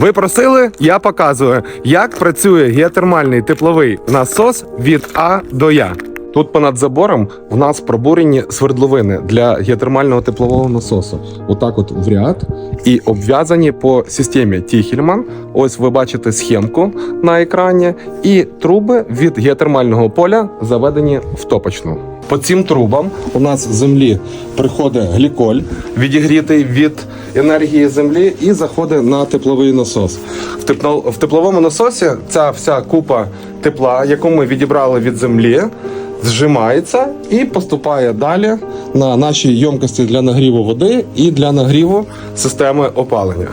Ви просили, я показую, як працює геотермальний тепловий насос від А до Я. Тут понад забором в нас пробурені свердловини для геотермального теплового насосу. Отак, от в ряд, і обв'язані по системі Тіхельман. Ось ви бачите схемку на екрані, і труби від геотермального поля заведені в топочну. По цим трубам у нас з землі приходить гліколь, відігрітий від енергії землі, і заходить на тепловий насос. В, тепло- в тепловому насосі ця вся купа тепла, яку ми відібрали від землі, зжимається і поступає далі на наші ємкості для нагріву води і для нагріву системи опалення.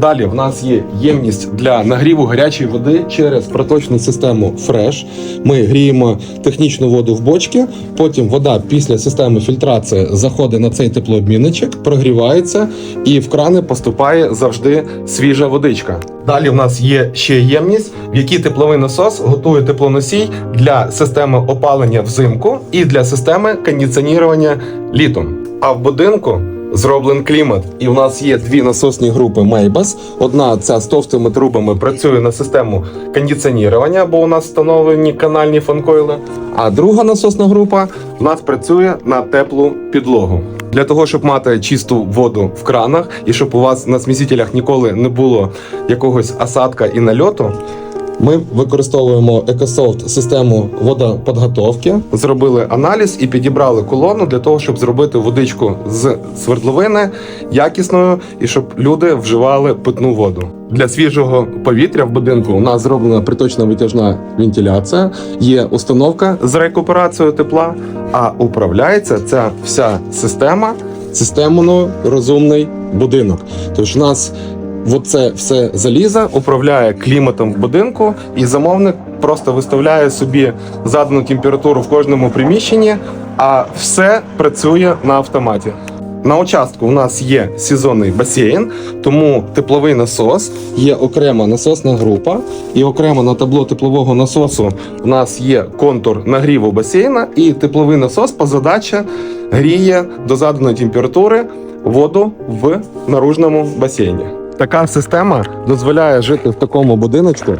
Далі в нас є ємність для нагріву гарячої води через проточну систему Fresh. Ми гріємо технічну воду в бочки. Потім вода після системи фільтрації заходить на цей теплообмінничок, прогрівається, і в крани поступає завжди свіжа водичка. Далі в нас є ще ємність, в якій тепловий насос готує теплоносій для системи опалення взимку і для системи кондиціонування літом. А в будинку зроблений клімат, і у нас є дві насосні групи Мейбас. Одна ця з товстими трубами працює на систему кондиціонування, бо у нас встановлені канальні фанкойли. А друга насосна група у нас працює на теплу підлогу. Для того, щоб мати чисту воду в кранах і щоб у вас на смісителях ніколи не було якогось осадка і нальоту, ми використовуємо EcoSoft систему водоподготовки, зробили аналіз і підібрали колону для того, щоб зробити водичку з свердловини якісною і щоб люди вживали питну воду. Для свіжого повітря в будинку у нас зроблена приточна витяжна вентиляція, є установка з рекуперацією тепла, а управляється ця вся система системно розумний будинок. Тож у нас Оце все залізо управляє кліматом в будинку, і замовник просто виставляє собі задану температуру в кожному приміщенні, а все працює на автоматі. На участку у нас є сезонний басейн, тому тепловий насос, є окрема насосна група, і окремо на табло теплового насосу у нас є контур нагріву басейна, і тепловий насос по задачі гріє до заданої температури воду в наружному басейні. Така система дозволяє жити в такому будиночку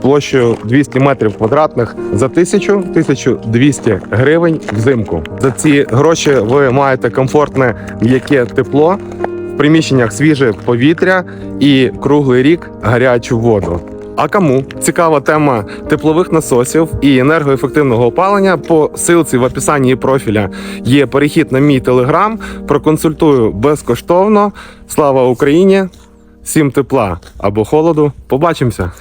площею 200 метрів квадратних за 1000-1200 гривень взимку. За ці гроші ви маєте комфортне м'яке тепло, в приміщеннях свіже повітря і круглий рік гарячу воду. А кому цікава тема теплових насосів і енергоефективного опалення? По силці в описанні профіля є перехід на мій телеграм. Проконсультую безкоштовно. Слава Україні! Всім тепла або холоду. Побачимося!